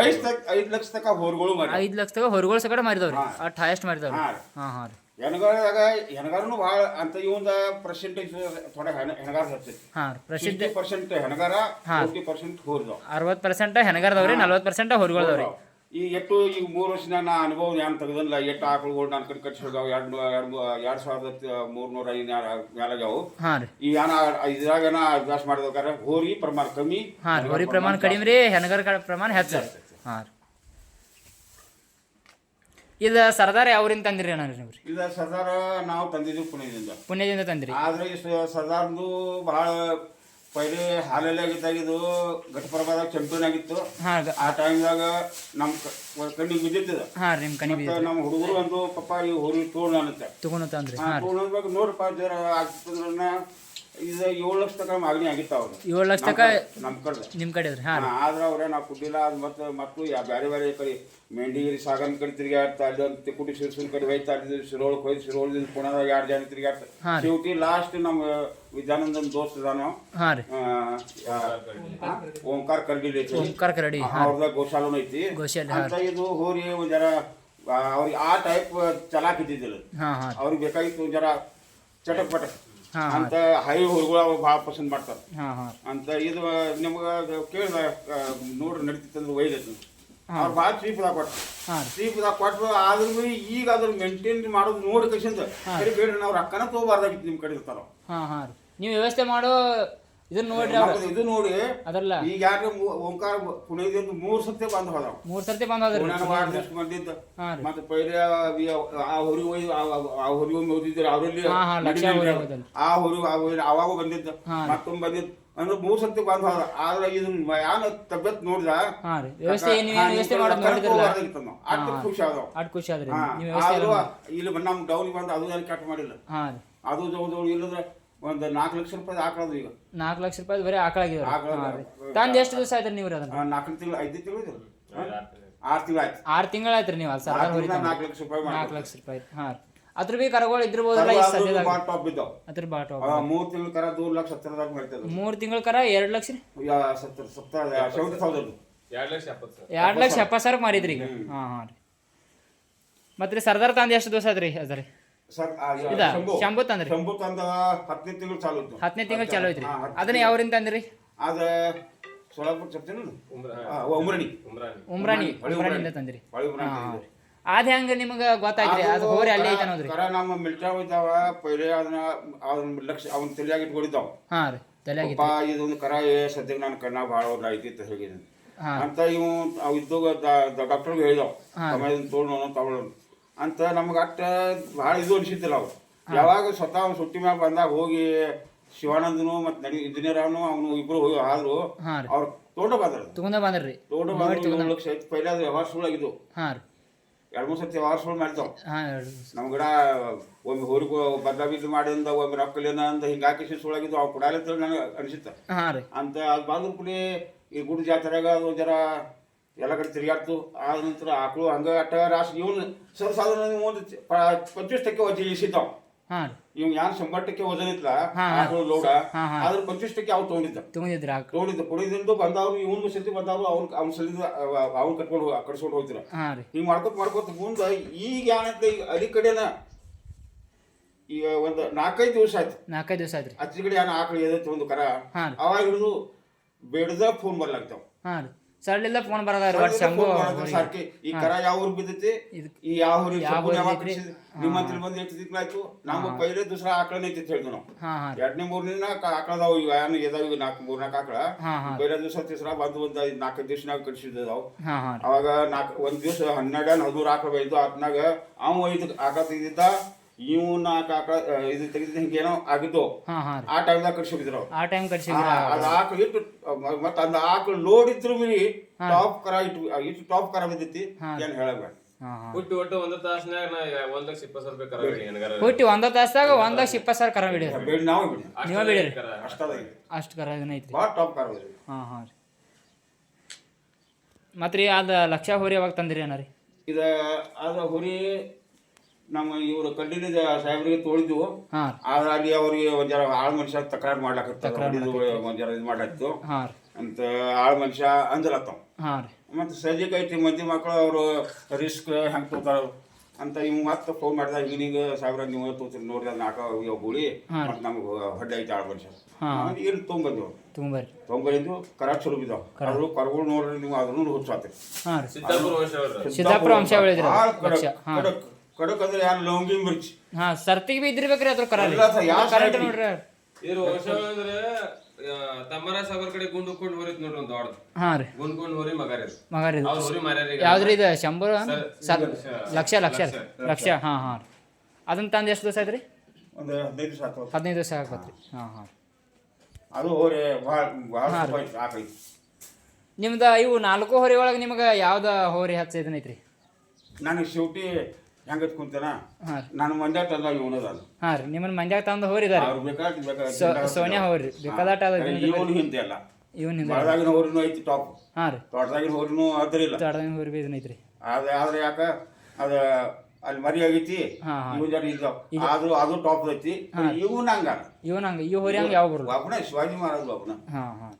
S4: ಐದು ತಕ ಐದು ಲಕ್ಷ ತಕ ಹೊರಗಳು ಮಾಡಿ
S1: ಐದು ಲಕ್ಷ ತಕ ಹೊರಗಳು ಸಕಡೆ ಮಾರಿದವ್ರಿ
S4: ಹಾ.
S1: ಅಷ್ಟು ಹೈಯೆಸ್ಟ್ ಮಾರಿದವ್ರಿ
S4: ಹಾ.
S1: ಹಾಂ ರೀ.
S4: ಹೆಣಗಾರದಾಗ ಹೆಣಗಾರನು ಭಾಳ ಅಂತ ಇವಂದ ಪರ್ಸೆಂಟೇಜ್ ಥೋಡೆ ಹೆಣಗಾರ ಹಚ್ಚೈತಿ
S1: ಹಾಂ ರೀ. ಪ್ರಸಿದ್ಧ
S4: ಸಿಕ್ಸ್ಟಿ ಪರ್ಸೆಂಟ್ ಹೆಣಗಾರ
S1: ಹಾ.
S4: ಫೋರ್ಟಿ ಪರ್ಸೆಂಟ್ ಹೋರ್ದವ್
S1: ಅರವತ್ತು ಪರ್ಸೆಂಟ್ ಹೆಣಗಾರದವ್ರಿ ನಲ್ವತ್ತು ಪರ್ಸೆಂಟ್ ಹೊರಗೋಳದವ್ರಿ.
S4: ಈಗ ಎಟ್ಟು ಈಗ ಮೂರು ವರ್ಷದ ನಾ ಅನುಭವ ಏನು ತೆಗೆದಿಲ್ಲ ಎಷ್ಟು ಆಕಳುಗಳು ನಾನು ಕಡೆ ಕಟ್ಸಿ ಎರಡು ಎರಡು ಎರಡು ಸಾವಿರದ ಮೂರ್ನೂರ ಐದು ಮೇಲಾಗ್ಯಾವು
S1: ಹಾಂ
S4: ಈ ಏನ ಇದ್ರಾಗ ಏನ ಅಭ್ಯಾಸ ಮಾಡಬೇಕಾದ್ರೆ ಹೋರಿ ಪ್ರಮಾಣ ಕಮ್ಮಿ
S1: ಹಾಂ ಹೊರಿ ಪ್ರಮಾಣ ಕಡಿಮೆ ರೀ ಹೆಣಗರ ಪ್ರಮಾಣ ಹೆಚ್ಚು ಹಾಂ ರೀ. ಇದು ಸರ್ದಾರ್ ಯಾವ್ರಿಂದ ತಂದಿರಿ ಅಣ್ಣ ನೀವು
S4: ಇದು ಸರ್ದಾರ ನಾವು ತಂದಿದ್ದೀವಿ ಪುಣ್ಯದಿಂದ
S1: ಪುಣ್ಯದಿಂದ ತಂದಿರಿ.
S4: ಆದ್ರೆ ಈ ಸರ್ದಾರ್ದು ಬಹಳ ಪೈಲೆ ಹಾಲಲ್ಲಿ ಆಗಿದ್ದಾಗ ಇದು ಘಟಪ್ರಭಾದಾಗ ಚಾಂಪಿಯನ್ ಆಗಿತ್ತು.
S1: ಹಾಂ ಗ-
S4: ಆ ಟೈಮ್ದಾಗ ನಮ್ಮ ಕಣ್ಣಿಗೆ ಬಿದ್ದಿತ್ತು
S1: ಹಾ ರೀ ನಿಮ್ಮ ಕನಿ
S4: ಮತ್ತೆ ನಮ್ಮ ಹುಡುಗರು ಒಂದು ಪಪ್ಪ ಈ ಹೋರಿ ತೋಳ್ ಅನ್ನತ್ತೆ.
S1: ತಗೊಂಡು ತಂದ್ರಿ. ಹಾಂ ರೀ.
S4: ತೋಳ್ಬೇಕು ನೋಡ್ರಪ್ಪ ಜರ ಆಗ್ತಂದ್ರ ಇದು ಏಳು ಲಕ್ಷ ತನಕ ಮಾಗಣಿ ಆಗಿತ್ತು ಅವ್ರು.
S1: ಏಳು ಲಕ್ಷ ತನಕ
S4: ನಮ್ಮ ಕಡೆ.
S1: ನಿಮ್ಮ ಕಡೆ ರೀ ಹಾಂ.
S4: ಆದ್ರೆ ಅವ್ರೇ ನಾವು ಕೊಟ್ಟಿಲ್ಲ ಅದು ಮತ್ತೆ ಯಾ ಬೇರೆ ಬೇರೆ ಕಡೆ ಮೆಂಡಿಗಿರಿ ಸಾಗನ್ ಕಡೆ ತಿರುಗಾಡ್ತಾ ಅಲ್ಲಿ ಒಂದು ತಿಕ್ಕುಟಿ ಶಿರ್ಸನ್ ಕಡೆ ಹೋಯ್ತಾ ಅಲ್ಲಿ ಶಿರೋಳಕ್ಕೆ ಹೋಯ್ತು ಶಿರೋಳದಿಂದ ಪುಣದಾಗ ಎರಡು ಜನ ತಿರುಗಾಡ್ತಾ ಶಿವಟಿ ಲಾಸ್ಟ್ ನಮ್ಮ ವಿದ್ಯಾನಂದನ್ ದೋಸ್ತ ಇದಾನೋ ಓಂಕಾರ ಕರ್ಗಿಲ್ ಐತಿ.
S1: ಓಂಕಾರ ಕರಡಿ
S4: ಅವ್ರದ
S1: ಗೋಶಾಲು ಐತಿ
S4: ಅಂತ ಇದು ಹೋರಿ ಒಂದ್ ಜರ ಅವ್ರಿಗೆ ಆ ಟೈಪ್ ಚಲಾಕ್ ಇದ್ದಿದ್ದಿಲ್ಲ.
S1: ಹಾಂ ಹಾಂ
S4: ಅವ್ರಿಗೆ ಬೇಕಾಗಿತ್ತು ಜರ ಚಟಕ್ ಪಟಕ್. ಅಂತ ಹೈ ಹುಡುಗರು ಅವ್ರು ಭಾಳ ಪಸಂದ್ ಮಾಡ್ತಾರೆ. ಅಂತ ಇದು ನಿಮ್ಗೆ ಕೇಳಿದ ನೋಡ್ರಿ ನಡೀತಿತ್ತಂದ್ರೆ ಒಯ್ದೈತಿ ಅವ್ರು ಭಾಳ ಚೀಪ್ದಾಗ
S1: ರೀ.
S4: ಚೀಪ್ದಾಗ ಕೊಟ್ರು ಆದ್ರೂ ಈಗ ಅದ್ರ ಮೇಂಟೈನ್ ಮಾಡೋದು ನೋಡಿ ಕಸಿಂದ ಸರಿ ಬೇಡ್ರಿ ನಾವು ರೊಕ್ಕನ ತೊಗೋಬಾರ್ದಾಗಿತ್ತು ನಿಮ್ಮ ಕಡೆ ಇರ್ತಾರ.
S1: ನೀವು ವ್ಯವಸ್ಥೆ ಮಾಡೋ ಇದನ್ನ ನೋಡ್ರಿ ಅವ್ರು.
S4: ಇದು ನೋಡಿ
S1: ಅದಲ್ಲ.
S4: ಈಗ ಯಾರು ಓಂಕಾರ ಪುಣೆದಿಂದ ಮೂರು ಸರ್ತಿ ಬಂದ್ ಹೋದವ
S1: ಮೂರು ಸರ್ತಿ ಬಂದ್ ಹೋದ್ರಿ
S4: ಮತ್ತ ವಾರ ಬಂದಿದ್ದ. ಮತ್ತೆ ಪೈಲೆ ಆ ಹೊರಿ ಹೋಗಿ ಆ ಓದಿದ್ರು ಅವರಲ್ಲಿ ಆ ಹೊರಿ ಅವಾಗ ಬಂದಿದ್ದ. ಮತ್ತೊಮ್ಮೆ ಬಂದಿದ್ದ ಅಂದ್ರೆ ಮೂರು ಸರ್ತಿ ಬಂದ್ ಹೋದ ಆದ್ರೆ ಇದನ್ನ ಯಾನ ತಬ್ಬತ್ ನೋಡಿದ? ಅಷ್ಟು ಖುಷಿ ಆದವ.
S1: ಅಟ್ ಖುಷಿ ಆದ್ರಿ.
S4: ಇಲ್ಲಿ ನಮ್ಮ ಡೌನ್ ಬಂದ ಅದು ಕಟ್ ಮಾಡಿಲ್ಲ. ಅದು ಇಲ್ಲದ್ರೆ ಒಂದು ನಾಲ್ಕು ಲಕ್ಷ ರೂಪಾಯಿ ಆಕಳದು ಈಗ.
S1: ನಾಲ್ಕು ಲಕ್ಷ ರೂಪಾಯಿ ಬರೀ ಆಕಳಾಗಿದ್ರು
S4: ಆಕಳ
S1: ತಂದು ಎಷ್ಟು ದಿವಸ ಆಯ್ತು ನೀವು ಅದನ್ನ
S4: ನಾಲ್ಕು ತಿಂಗಳು ಐದು ತಿಂಗಳು ಇದೆ ಆರು ತಿಂಗಳು. ಆಯ್ತು.
S1: ಆರು ತಿಂಗಳು ಆಯ್ತು ರೀ ನೀವು
S4: ನಾಲ್ಕು ಲಕ್ಷ ರೂಪಾಯಿ
S1: ನಾಲ್ಕು ಲಕ್ಷ ರೂಪಾಯಿ. ಹಾಂ ಅದ್ರ ಬಿ ಕರಗಳು ಈ ಸದ್ಯದಾಗ?
S4: ಟಾಪ್
S1: ಅದ್ರ ಬಾಟ
S4: ಮೂರು ತಿಂಗಳ ಕರ ದೂರ ಲಕ್ಷ ಹತ್ತಿರದಾಗ ಮಾಡ್ತದೆ
S1: ಮೂರು ತಿಂಗಳ ಕರ ಎರಡು ಲಕ್ಷ ರೀ?
S4: ಸತ್ತರ ಸತ್ತರ ಸೆವೆಂಟಿ ತೌಸಂಡ್
S1: ಎರಡು ಲಕ್ಷ ಎಪ್ಪತ್ತು ಸಾವಿರ. ಮಾರಿದ್ರಿ ಈಗ. ಹಾಂ ಹಾಂ ರೀ. ಮತ್ತೆ ರೀ ಸರ್ದಾರ್ ತಂದು ಎಷ್ಟು ದಿವಸ ಆಯ್ತು ರೀ ಅದ ರೀ
S4: ಸರ್
S1: ಇದ? ಶಂಭು. ತಂದ್ರಿ.
S4: ಶಂಭು ತಂದ ಹತ್ತನೇ ತಿಂಗಳು ಚಾಲು ಇತ್ತು
S1: ಹತ್ತನೇ ತಿಂಗಳು. ಚಾಲು ಐತ್ರಿ
S4: ಹಾ,
S1: ಅದನ್ನ ಯಾವ್ರಿಂದ ತಂದ್ರಿ?
S2: ಅದ ಸೋಲಾಪುರ ಉಮ್ರಣಿ.
S1: ಉಮ್ರಾಣಿ.
S2: ಹೊಳಿ
S1: ಉಮ್ರಾಣಿಯಿಂದ ತಂದ್ರಿ.
S2: ಹೊಳಿ ಉಮ್ರಾಣಿ
S1: ಹಾ,
S2: ತಂದಿದ್ದು.
S1: ಅದ್ ಹೆಂಗ ನಿಮಗ ಗೊತ್ತಾಗ್ರಿ ಅದು ಹೋರಿ ಅಲ್ಲೇ ಐತೆ ನೋಡ್ರಿ
S2: ಕರ ನಮ್ಮ ಮಿಲ್ಟ್ರಿ ಪೈಲೆ ಅದನ್ನ ಅವನ ಲಕ್ಷ ಅವ್ನ ತಲೆಯಾಗಿ ಇಟ್ಕೊಂಡಿದ್ದಾವ.
S1: ಹಾ ರೀ ತಲೆಯಾಗಿತ್ತು
S2: ಪಪ್ಪ ಇದೊಂದು ಕರ ಏ ಸದ್ಯಕ್ಕೆ ನನ್ನ ಕಣ್ಣ ಭಾಳ ಒಂದು ಐತಿ ಅಂತ ಹೇಳಿದ್ದೀನಿ
S1: ಹಾ.
S2: ಅಂತ ಇವು ಅವ್ ಇದ್ದಾಗ ಡಾಕ್ಟರ್ಗೆ ಹೇಳಿದಾವ. ತಮ್ಮ ಇದನ್ನ ತೋಳು ತಗೊಳ್ಳೋಣ ಅಂತ ನಮ್ಗೆ ಅಟ್ಟ ಭಾಳ ಇದು ಅನಿಸಿದ್ದಿಲ್ಲ ಅವ್ರು. ಯಾವಾಗ ಸ್ವತಃ ಅವ್ನು ಸುಟ್ಟಿ ಮ್ಯಾಗ ಬಂದಾಗ ಹೋಗಿ ಶಿವಾನಂದನು ಮತ್ತು ನಡಿ ಇಂಜಿನಿಯರ್ನು ಅವನು ಇಬ್ರು ಹೋಗಿ ಆದ್ರು ಅವ್ರು ತೋಟ ಬಂದ್ರ
S1: ತಗೊಂಡ ಬಂದ್ರಿ.
S2: ತೋಟ ಬಂದ್ರೆ ಲಕ್ಷ ಐತಿ. ಪೈಲೆ ಅದು ವ್ಯವಹಾರ ಸುಳ್ಳಾಗಿದ್ದು
S1: ಹಾ
S2: ಎರಡ್ ಮೂರು ಸತಿ ವ್ಯವಹಾರ ಸುಳ್ಳು ಮಾಡ್ತಾವ. ನಮ್ಮ ಗಿಡ ಒಮ್ಮೆ ಹೋರಿ ಬದಲಾವಣೆ ಇದು ಮಾಡಿಂದ ಒಮ್ಮೆ ರೊಕ್ಕಲೇನ ಅಂತ ಹಿಂಗೆ ಹಾಕಿ ಸುಳ್ಳಾಗಿದ್ದು ಅವು ಕೊಡಲ್ಲ ಅಂತೇಳಿ ನನಗೆ ಅನಿಸುತ್ತೆ. ಅಂತ ಅದು ಬಂದ್ರು ಕೂಡಿ ಈ ಗುಡಿ ಜಾತ್ರೆಗ ಅದು ಜರ ಎಲ್ಲ ಕಡೆ ತಿರುಗಾಡ್ತು. ಆದ ನಂತರ ಆಕಳು ಹಂಗ ಅಟ್ಟ ರಾಶಿ ಇವನು ಸರ್ ಸಾಧಾರಣ ಒಂದು ಪಂಚೀಸ್ ಟಕ್ಕೆ ವಜಿ ಇಳಿಸಿದ್ದಾವ್. ಇವ್ ಯಾನ್ ಶಂಬರ್ ಟಕ್ಕೆ ವಜನ್
S1: ಇತ್ತ
S2: ಆಕಳು ಲೋಡ ಆದ್ರೆ ಪಂಚೀಸ್ ಟಕ್ಕೆ ಅವ್ರು ತೊಗೊಂಡಿದ್ದ.
S1: ತೊಗೊಂಡಿದ್ರ
S2: ತೊಗೊಂಡಿದ್ದ. ಕುಡಿದಿಂದ ಬಂದವ್ರು ಇವನ್ ಸತಿ ಬಂದವ್ರು ಅವ್ನ್ ಅವ್ನ ಸಲಿದ ಅವ್ನ ಕಟ್ಕೊಂಡು ಕಟ್ಸ್ಕೊಂಡು ಹೋಗ್ತಿರ ಹಿಂಗ್ ಮಾಡ್ಕೊತ ಮಾಡ್ಕೊತ ಮುಂದ ಈಗ ಏನಂತ ಈಗ ಕಡೆನ ಈಗ ಒಂದ್ ನಾಲ್ಕೈದು ದಿವಸ ಆಯ್ತು.
S1: ನಾಲ್ಕೈದು ದಿವಸ ಆಯ್ತು
S2: ಅಚ್ಚ ಕಡೆ ಯಾನ ಆಕಳು ಎದೈತಿ ಒಂದು ಕರ ಅವಾಗ ಹಿಡಿದು ಬೇಡದ ಫೋನ್ ಬರ್ಲಾಗ್ತಾವ.
S1: ರೀ ಸಡ್ಲಿಲ್ಲ ಫೋನ್ ಬರದಾರ ಹೋರಿ.
S2: ಸಾಕಿ. ಈ ಕರ ಯಾವ ಊರ್ ಬಿದ್ದೈತಿ? ಈ ಯಾವ ಊರಿಗೆ
S1: ಯಾವ
S2: ಸಂಪೂರ್ಣ ಯಾವಾಗ
S1: ಊರಿಗೆ
S2: ಕಟ್ಸಿದ್? ನಿಮ್ಮ ಹತ್ರ ಬಂದು ಎಷ್ಟು ನಮ್ಮ ಪೈಲೆ ದೂಸರ ಆಕಳ ಐತಿ ಅಂತ ಹೇಳಿದ್ವಿ ನಾವು. ಎರಡನೇ ಮೂರನೇ ಆಕಳದಾವ. ಇವ ಏನು ಮೂರ್ ನಾಲ್ಕು ಮೂರ್ನಾಲ್ಕು ಆಕಳ. ಪೈಲೆ ದಿವಸ ತಿಸ್ರ ಬಂದು ಒಂದು ಐದು ನಾಲ್ಕು ದಿವ್ಸನಾಗ ಕಟ್ಸಿದ್ದಾವ
S1: ಹಾ ಹಾ. ರೀ
S2: ಅವಾಗ ನಾಲ್ಕು ಒಂದ್ ದಿವಸ ಹನ್ನೆರಡು ಹದಿಮೂರು ಆಕಳ ಬೈದು ಆತ್ನಾಗ ಅವ ಐದು ಆಕಳ ತೆಗೆದಿದ್ದ. ಇವ್ ನಾಲ್ಕು ಆಕಳ ಇದು ತೆಗೆದಿದ್ದ ಏನೋ ಆಗಿದ್ದು.
S1: ಹಾ ಹಾ ರೀ.
S2: ಆ ಟೈಮ್ದಾಗ ಕಟ್ಸಿದ್ರು
S1: ಆ ಟೈಮ್ ಕಟ್ಸಿದ್ರ
S2: ಅದ ಆಕಳು ಇಟ್ಟು ಮತ್ತೆ ಅಂದ ಆಕಳು ನೋಡಿದ್ರು ಮೀರಿ ಟಾಪ್ ಕರ ಇಟ್ಟು ಇಟ್ಟು ಟಾಪ್ ಕರ ಬಿದ್ದೈತಿ. ಏನ್ ಹೇಳಬೇಡ
S5: ಹುಟ್ಟಿ ಒಟ್ಟು ಒಂದ್ ತಾಸ್ನ್ಯಾಗ ನಾ ಈಗ ಒಂದ್ ಲಕ್ಷ ಇಪ್ಪತ್ತು ಸಾವಿರ ರೂಪಾಯಿ ಕರ ಬೇಡಿ ನನಗಾರ.
S1: ಹುಟ್ಟಿ ಒಂದ ತಾಸ್ದಾಗ ಒಂದ್ ಲಕ್ಷ ಇಪ್ಪತ್ತು ಸಾವಿರ ಕರ
S2: ಬೇಡ ನಾವು ಬಿಡಿ.
S1: ನೀವೇ
S2: ಅಷ್ಟದ
S1: ಅಷ್ಟು ಕರ
S2: ಭಾಳ ಟಾಪ್ ಕರ ಬಿದ್ರಿ
S1: ಹಾ ಹಾ ರೀ. ಮತ್ತೆ ರೀ ಅದು ಲಕ್ಷ ಹೋರಿ ಯಾವಾಗ ತಂದಿರಿ ರೀ
S2: ಇದ ಅದ ಹುರಿ ನಮ್ಮ ಇವರು ಕಡ್ಡಿನ ಸಾಹೇಬರಿಗೆ ತೋಳಿದ್ವು. ಆದ್ರೆ ಅಲ್ಲಿ ಅವ್ರಿಗೆ ಒಂದ್ ಜರ ಆಳ್ ಮನುಷ್ಯ ತಕರಾರು ಮಾಡ್ಲಾಕತ್ತ ಒಂದ್ ಜರ ಇದು ಮಾಡ್ಲಾಕ್ತು
S1: ಹಾ
S2: ಅಂತ ಆಳ್ ಮನುಷ್ಯ
S1: ರೀ.
S2: ಮತ್ತೆ ಸಜ್ಜಿಗೆ ಐತಿ ಮಂದಿ ಮಕ್ಕಳು ಅವರು ರಿಸ್ಕ್ ಹೆಂಗ್ ತೋತಾರ ಅಂತ ಇವ್ ಮತ್ತೆ ಫೋನ್ ಮಾಡಿದ ಹಿಂಗ ಸಾವಿರ ನೀವು ತೋತಿ ನೋಡ್ರಿ ಅದ್ ನಾಕ ಗುಳಿ. ಮತ್ತೆ ನಮ್ಗೆ ಹೊಡ್ಡ ಐತಿ ಆಳ್ ಮನುಷ್ಯ.
S1: ಏನು
S2: ಇಲ್ಲಿ ತೊಗೊಂಬಂದೇವು ತೊಗೊಂಬಂದು ಕರ ಚಲೋ ಬಿದ್ದಾವ. ಅವರು ಕರ್ಗಳು ನೋಡ್ರಿ ನೀವು ಅದನ್ನು ಹುಚ್ಚಾತ್ರಿ
S5: ಸಿದ್ದಾಪುರ
S1: ವಂಶ ಬೆಳೆದ್ರಿ
S2: ಕಡಕ್
S1: ಹಾ
S2: ಕಡಕ್ ಕಡಕ್ ಅಂದ್ರೆ ಯಾರು ಲವಂಗಿ ಮಿರ್ಚಿ?
S1: ಹಾ ಸರ್ತಿಗೆ ಬಿ ಇದ್ದಿರ್ಬೇಕ್ರಿ ಅದ್ರ ಕರ ಇಲ್ಲ
S2: ಎಲ್ಲ ಸ- ಯಾವ
S1: ಕರೆಕ್ಟ್
S2: side
S1: ನೋಡ್ರಿ
S5: ಇದ್ರ ವರ್ಷ ಅಂದ್ರೆ ತಮ್ಮರ ಸಾಗರ್ ಕಡೆ ಗುಂಡು ಕೊಂಡು ಹೋರಿತ್ ನೋಡ್ರಿ ಒಂದ್ ದೊಡ್ಡ
S1: ಹಾ ರೀ.
S5: ಗುಂಡ್ ಕೊಂಡು ಹೋರಿ ಮಗಾರಿ ಅವ್ರ ಹೋರಿ
S1: ಯಾವ್ದ್ರಿ ಇದು ಶಂಬರ್ ಲಕ್ಷ ಲಕ್ಷ ರೀ. ಲಕ್ಷ ಹಾ ಹಾ ರೀ. ಅದನ್ನ ತಂದು ಎಷ್ಟು ದಿವಸ ಆಯ್ತು ರೀ
S2: ಒಂದು ಹದಿನೈದು ದಿವಸ ಆತು
S1: ಹದಿನೈದು ದಿವಸ ಆಗತ್ತೆ ರೀ ಹಾ ಹಾ.
S2: ಅದು ಹೋರಿ ಭಾಳ ಭಾಳ ಸಾಕೈತಿ
S1: ನಿಮ್ದು ಇವು ನಾಲ್ಕು ಹೋರಿ ಒಳಗೆ ನಿಮ್ಗೆ ಯಾವ್ದು ಹೋರಿ ಹಚ್ಚ ಇದನ್ನ ಐತ್ರಿ?
S2: ನನಗೆ ಶಿವಟಿ ಹೆಂಗತ್ ಕುಂತೇನ? ನಾನು ಮಂಡ್ಯ ತಂದ ಇವನದ
S1: ಹಾಂ ರೀ ನಿಮ್ಮನ್ನ ಮಂದ್ಯಾಗ ತಂದು ಹೋರಿ ಇದಾರೆ.
S2: ಅವ್ರು ಬೇಕಾದ
S1: ಸೊ ಸೋನ್ಯಾ ಹೋರಿ ಬೇಕಾದಾಟ ಅದ
S2: ಇವನು ಹಿಂದೆ ಅಲ್ಲ.
S1: ಇವನ್ ಹಿಂದೆ
S2: ಬಳದಾಗಿನ ಹೋರಿನೂ ಐತಿ ಟಾಪ್.
S1: ಹಾಂ ರೀ.
S2: ತೋಟದಾಗಿನ ಹೋರಿನೂ ಅದ್ರಿಲ್ಲ
S1: ತೋಟದಾಗಿನ ಹೋರಿ ಬಿ ಇದನ್ನ ಐತ್ರಿ.
S2: ಆದ್ರೆ ಆದ್ರೆ ಯಾಕ? ಅದ ಅಲ್ಲಿ ಮರಿ ಆಗೈತಿ. ಇವನ್ ಜರ ಇದ್ದಾವ. ಆದ್ರೂ ಅದು ಟಾಪ್ ಐತಿ. ಇವನ್ ಹಂಗ.
S1: ಇವನ್ ಹಂಗ. ಈ ಹೋರಿ ಹಂಗ ಯಾವ ಬರಲ್ಲ.
S2: ಅಪ್ಪನ ಶಿವಾಜಿ ಮಹಾರಾಜ್ ಒಬ್ಬನ
S1: ಹಾಂ ಹಾಂ